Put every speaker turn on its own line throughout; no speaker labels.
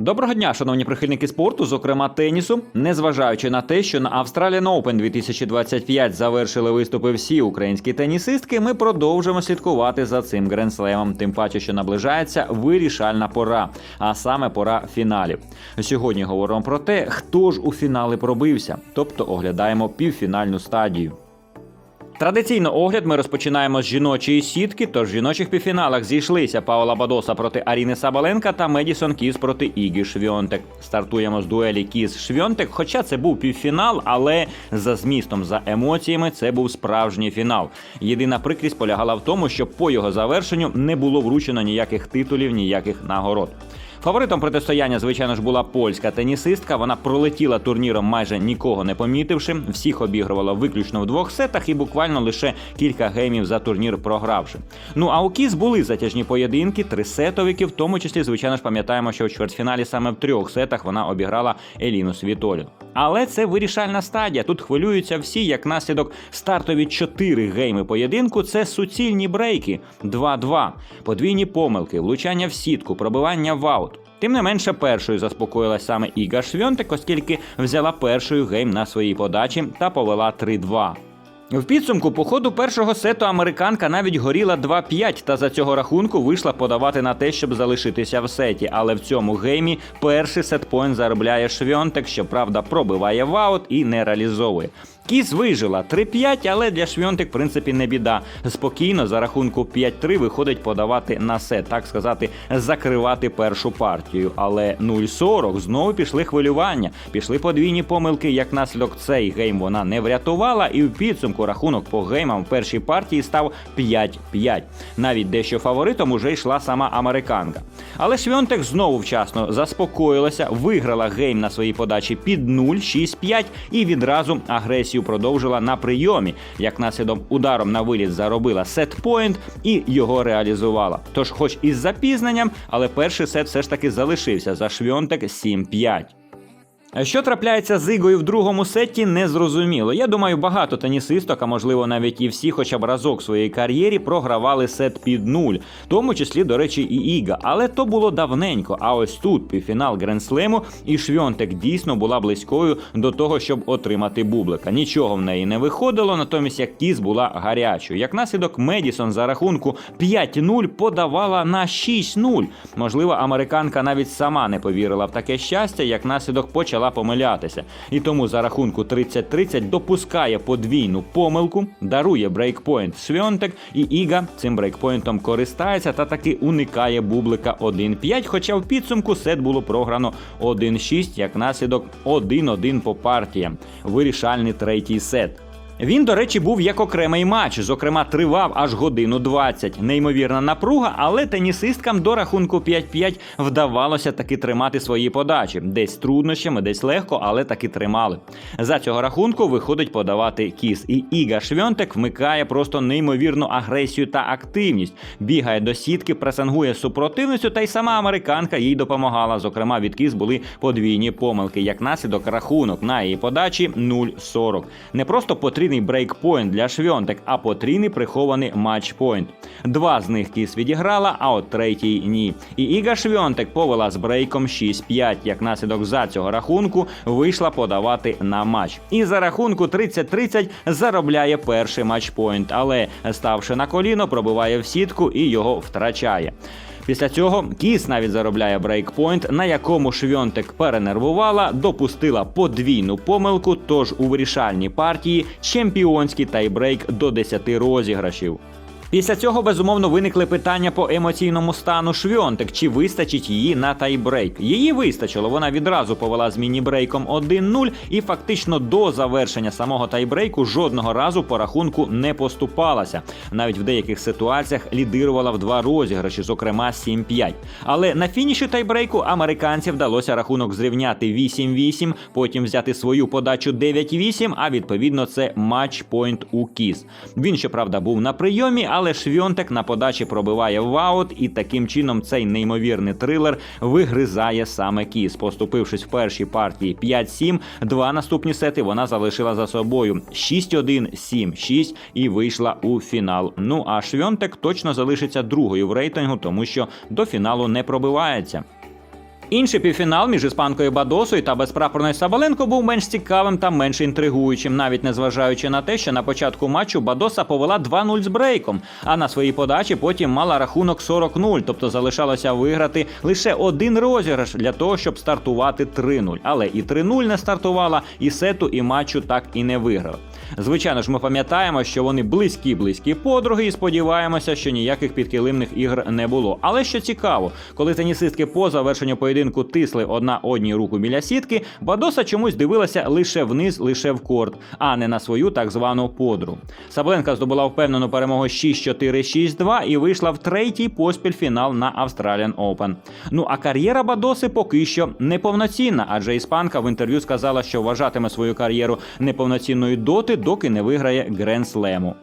Доброго дня, шановні прихильники спорту, зокрема тенісу. Незважаючи на те, що на Australian Open 2025 завершили виступи всі українські тенісистки, ми продовжимо слідкувати за цим гренслемом. Тим паче, що наближається вирішальна пора, а саме пора фіналів. Сьогодні говоримо про те, хто ж у фінали пробився, тобто оглядаємо півфінальну стадію. Традиційно огляд ми розпочинаємо з жіночої сітки. Тож в жіночих півфіналах зійшлися Паула Бадоса проти Аріни Сабаленка та Медісон Кіс проти Ігі Швьонтек. Стартуємо з дуелі Кіс Швьонтек. Хоча це був півфінал, але за змістом, за емоціями, це був справжній фінал. Єдина прикрість полягала в тому, що по його завершенню не було вручено ніяких титулів, ніяких нагород. Фаворитом протистояння, звичайно ж, була польська тенісистка. Вона пролетіла турніром, майже нікого не помітивши. Всіх обігрувала виключно в двох сетах і буквально лише кілька геймів за турнір програвши. Ну а у Кіс були затяжні поєдинки, трисетовики, в тому числі, звичайно ж, пам'ятаємо, що в чвертьфіналі саме в трьох сетах вона обіграла Еліну Світоліну. Але це вирішальна стадія. Тут хвилюються всі, як наслідок стартові чотири гейми поєдинку. Це суцільні брейки 2-2, подвійні помилки, влучання в сітку, пробивання в аут. Тим не менше, першою заспокоїлась саме Іга Швьонтек, оскільки взяла першою гейм на своїй подачі та повела 3-2. В підсумку по ходу першого сету американка навіть горіла 2-5 та за цього рахунку вийшла подавати на те, щоб залишитися в сеті. Але в цьому геймі перший сетпоінт заробляє Швьонтек, що правда пробиває в аут і не реалізовує. Кіс вижила 3-5, але для Швьонтик, в принципі, не біда. Спокійно за рахунку 5-3 виходить подавати на сет, так сказати, закривати першу партію. Але 0-40 знову пішли хвилювання, пішли подвійні помилки. Як наслідок цей гейм вона не врятувала, і в підсумку рахунок по геймам в першій партії став 5-5. Навіть дещо фаворитом уже йшла сама американка. Але Швьонтек знову вчасно заспокоїлася, виграла гейм на своїй подачі під 0-6-5 і відразу агресію продовжила на прийомі. Як наслідок ударом на виліт заробила сетпоінт і його реалізувала. Тож, хоч із запізненням, але перший сет все ж таки залишився за Швьонтек 7-5. Що трапляється з Ігою в другому сеті, не зрозуміло. Я думаю, багато тенісисток, а можливо навіть і всі, хоча б разок в своїй кар'єрі, програвали сет під нуль, в тому числі, до речі, і Іга. Але то було давненько. А ось тут півфінал Гренслему, і Швьонтек дійсно була близькою до того, щоб отримати бублика. Нічого в неї не виходило, натомість як кіз була гарячою. Як наслідок, Медісон за рахунку 5-0 подавала на 6-0. Можливо, американка навіть сама не повірила в таке щастя, як наслідок почала помилятися. І тому за рахунку 30-30 допускає подвійну помилку, дарує брейкпоінт Свьонтек, і Іга цим брейкпоінтом користається та таки уникає бублика 1-5. Хоча в підсумку сет було програно 1-6, як наслідок 1-1 по партіям. Вирішальний третій сет. Він, до речі, був як окремий матч, зокрема, тривав аж годину 20. Неймовірна напруга, але тенісисткам до рахунку 5-5 вдавалося таки тримати свої подачі. Десь труднощами, десь легко, але таки тримали. За цього рахунку виходить подавати кіс. І Іга Швьонтек вмикає просто неймовірну агресію та активність. Бігає до сітки, пресангує супротивницю, та й сама американка їй допомагала. Зокрема, від кіс були подвійні помилки. Як наслідок рахунок на її подачі 0-40. Не просто потрібно потрійний брейкпоінт для Швьонтек, а потрійний прихований матчпоінт. Два з них кіс відіграла, а от третій ні. І Іга Швьонтек повела з брейком 6-5. Як наслідок за цього рахунку вийшла подавати на матч. І за рахунку 30-30 заробляє перший матчпоінт, але ставши на коліно, пробиває в сітку і його втрачає. Після цього Кіс навіть заробляє брейкпойнт, на якому Швьонтек перенервувала, допустила подвійну помилку. Тож у вирішальній партії чемпіонський тайбрейк до 10 розіграшів. Після цього безумовно виникли питання по емоційному стану Швьонтек, чи вистачить її на тайбрейк. Її вистачило. Вона відразу повела з міні-брейком 1-0 і фактично до завершення самого тайбрейку жодного разу по рахунку не поступалася. Навіть в деяких ситуаціях лідирувала в два розіграші, зокрема 7-5. Але на фініші тайбрейку американці вдалося рахунок зрівняти 8-8, потім взяти свою подачу 9-8, а відповідно це матч-пойнт у кіс. Він, щоправда, був на прийомі але Швьонтек на подачі пробиває в аут, і таким чином цей неймовірний трилер вигризає саме кіс. Поступившись в першій партії 5-7, два наступні сети вона залишила за собою 6-1, 7-6 і вийшла у фінал. Ну а Швьонтек точно залишиться другою в рейтингу, тому що до фіналу не пробивається. Інший півфінал між іспанкою Бадосою та безпрапорною Сабаленко був менш цікавим та менш інтригуючим, навіть незважаючи на те, що на початку матчу Бадоса повела 2-0 з брейком, а на своїй подачі потім мала рахунок 40-0, тобто залишалося виграти лише один розіграш для того, щоб стартувати 3-0. Але і 3-0 не стартувала, і сету, і матчу так і не виграла. Звичайно ж, ми пам'ятаємо, що вони близькі близькі подруги, і сподіваємося, що ніяких підкилимних ігр не було. Але що цікаво, коли тенісистки по завершенню поєдинку тисли одна одній руку біля сітки, Бадоса чомусь дивилася лише вниз, лише в корт, а не на свою так звану подругу. Сабленка здобула впевнену перемогу 6-4, 6-2 і вийшла в третій поспіль фінал на Australian Open. Ну а кар'єра Бадоси поки що неповноцінна, адже іспанка в інтерв'ю сказала, що вважатиме свою кар'єру неповноцінною доти, доки не виграє Грен Слему.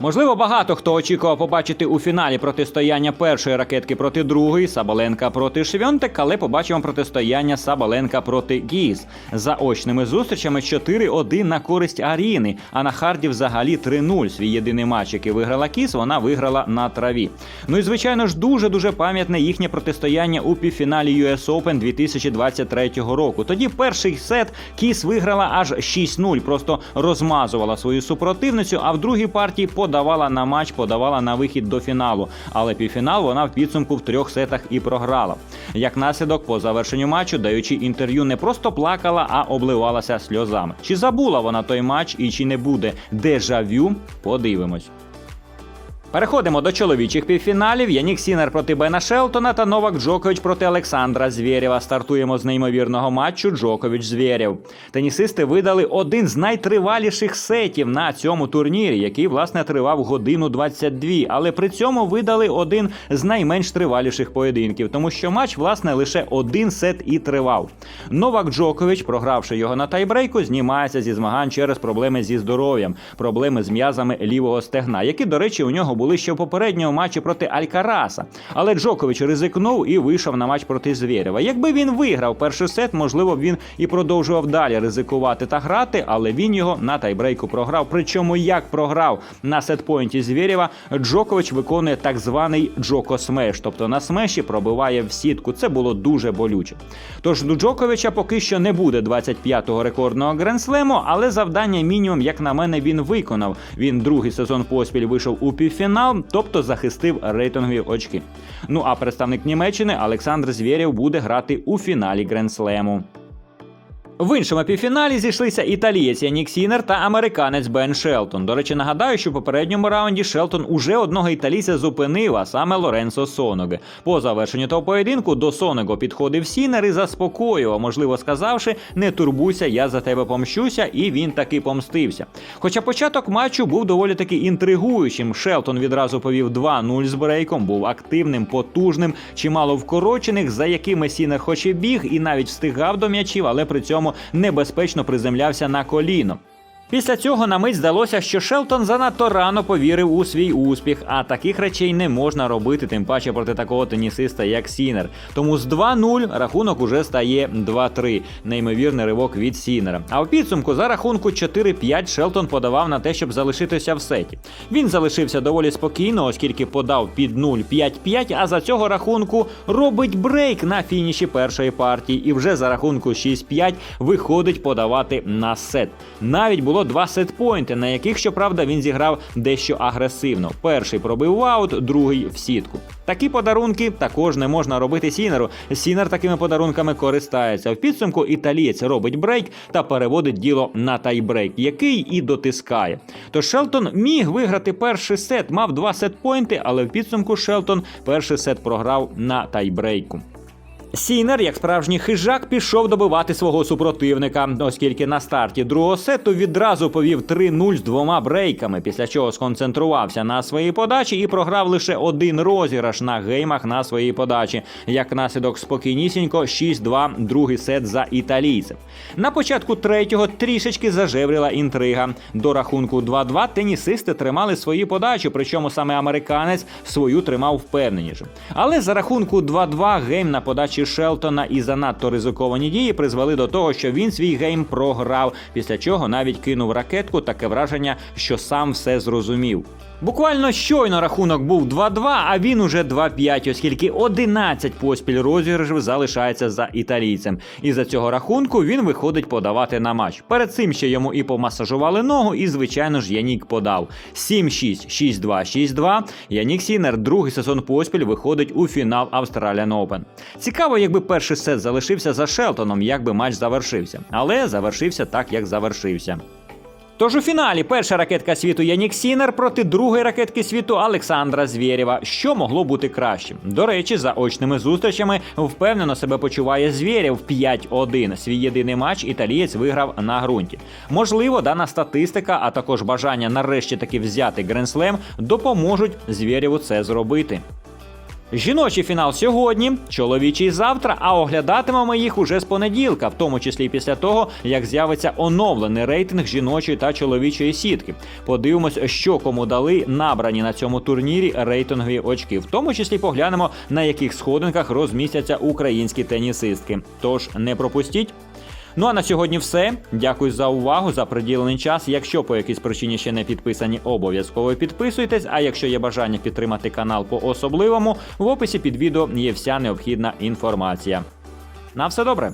Можливо, багато хто очікував побачити у фіналі протистояння першої ракетки проти другої, Сабаленка проти Швьонтек, але побачимо протистояння Сабаленка проти Гіз. За очними зустрічами 4-1 на користь Аріни, а на харді взагалі 3-0. Свій єдиний матч, який виграла Кіс, вона виграла на траві. Ну і звичайно ж дуже дуже пам'ятне їхнє протистояння у півфіналі US Open 2023 року. Тоді перший сет Кіс виграла аж 6-0, просто розмазувала свою супротивницю, а в другій партії подавала на матч, подавала на вихід до фіналу. Але півфінал вона в підсумку в трьох сетах і програла. Як наслідок, по завершенню матчу, даючи інтерв'ю, не просто плакала, а обливалася сльозами. Чи забула вона той матч і чи не буде дежавю? Подивимось. Переходимо до чоловічих півфіналів. Янік Сінер проти Бена Шелтона та Новак Джокович проти Олександра Звєрєва. Стартуємо з неймовірного матчу Джокович Звєрєв. Тенісисти видали один з найтриваліших сетів на цьому турнірі, який власне тривав годину 22, але при цьому видали один з найменш триваліших поєдинків, тому що матч власне лише один сет і тривав. Новак Джокович, програвши його на тайбрейку, знімається зі змагань через проблеми зі здоров'ям, проблеми з м'язами лівого стегна, які, до речі, у нього були ще в попередньому матчі проти Алькараса. Але Джокович ризикнув і вийшов на матч проти Звєрєва. Якби він виграв перший сет, можливо, він і продовжував далі ризикувати та грати, але він його на тайбрейку програв. Причому як програв на сетпойнті Звєрєва, Джокович виконує так званий Джоко Смеш, тобто на смеші пробиває в сітку. Це було дуже болюче. Тож до Джоковича поки що не буде 25-го рекордного гренслему, але завдання мінімум, як на мене, він виконав. Він другий сезон поспіль вийшов у півфінал, тобто захистив рейтингові очки. Ну а представник Німеччини Олександр Звєрєв буде грати у фіналі гренслему. В іншому півфіналі зійшлися італієць Янік Сінер та американець Бен Шелтон. До речі, нагадаю, що в попередньому раунді Шелтон уже одного італійця зупинив, а саме Лоренцо Соноге. По завершенню того поєдинку до Соного підходив Сінер і заспокоював, можливо сказавши, не турбуйся, я за тебе помщуся, і він таки помстився. Хоча початок матчу був доволі таки інтригуючим. Шелтон відразу повів 2-0 з брейком, був активним, потужним, чимало вкорочених, за якими Сінер хоч і біг і навіть встигав до м'ячів, але при цьому небезпечно приземлявся на коліно. Після цього на мить здалося, що Шелтон занадто рано повірив у свій успіх, а таких речей не можна робити, тим паче проти такого тенісиста, як Сінер. Тому з 2-0 рахунок уже стає 2-3. Неймовірний ривок від Сінера. А в підсумку за рахунку 4-5 Шелтон подавав на те, щоб залишитися в сеті. Він залишився доволі спокійно, оскільки подав під 0-5-5, а за цього рахунку робить брейк на фініші першої партії і вже за рахунку 6-5 виходить подавати на сет. Навіть було два сетпойнти, на яких, щоправда, він зіграв дещо агресивно. Перший пробив в аут, другий в сітку. Такі подарунки також не можна робити Сінеру. Сінер такими подарунками користається. В підсумку італієць робить брейк та переводить діло на тайбрейк, який і дотискає. Тож Шелтон міг виграти перший сет, мав два сетпойнти, але в підсумку Шелтон перший сет програв на тайбрейку. Сінер, як справжній хижак, пішов добивати свого супротивника, оскільки на старті другого сету відразу повів 3-0 з двома брейками, після чого сконцентрувався на своїй подачі і програв лише один розіграш на геймах на своїй подачі. Як наслідок спокійнісінько 6-2 другий сет за італійцем. На початку третього трішечки зажевріла інтрига. До рахунку 2-2 тенісисти тримали свої подачі, причому саме американець свою тримав впевненіше. Але за рахунку 2-2 гейм на подачі Шелтона і занадто ризиковані дії призвели до того, що він свій гейм програв, після чого навіть кинув ракетку таке враження, що сам все зрозумів. Буквально щойно рахунок був 2-2, а він уже 2-5, оскільки 11 поспіль розіграшів залишається за італійцем. І за цього рахунку він виходить подавати на матч. Перед цим ще йому і помасажували ногу, і звичайно ж Янік подав 7-6, 6-2, 6-2. Янік Сінер другий сезон поспіль виходить у фінал Australian Open. Цікаво, якби перший сет залишився за Шелтоном, як би матч завершився. Але завершився так, як завершився. Тож у фіналі перша ракетка світу Янік Сінер проти другої ракетки світу Олександра Звєрєва. Що могло бути кращим? До речі, за очними зустрічами впевнено себе почуває Звєрєв 5-1. Свій єдиний матч італієць виграв на ґрунті. Можливо, дана статистика, а також бажання нарешті таки взяти Гренслем допоможуть Звєрєву це зробити. Жіночий фінал сьогодні, чоловічий завтра, а оглядатимемо їх уже з понеділка, в тому числі після того, як з'явиться оновлений рейтинг жіночої та чоловічої сітки. Подивимось, що кому дали набрані на цьому турнірі рейтингові очки. В тому числі поглянемо, на яких сходинках розмістяться українські тенісистки. Тож не пропустіть. Ну а на сьогодні все. Дякую за увагу, за приділений час. Якщо по якійсь причині ще не підписані, обов'язково підписуйтесь. А якщо є бажання підтримати канал по особливому, в описі під відео є вся необхідна інформація. На все добре.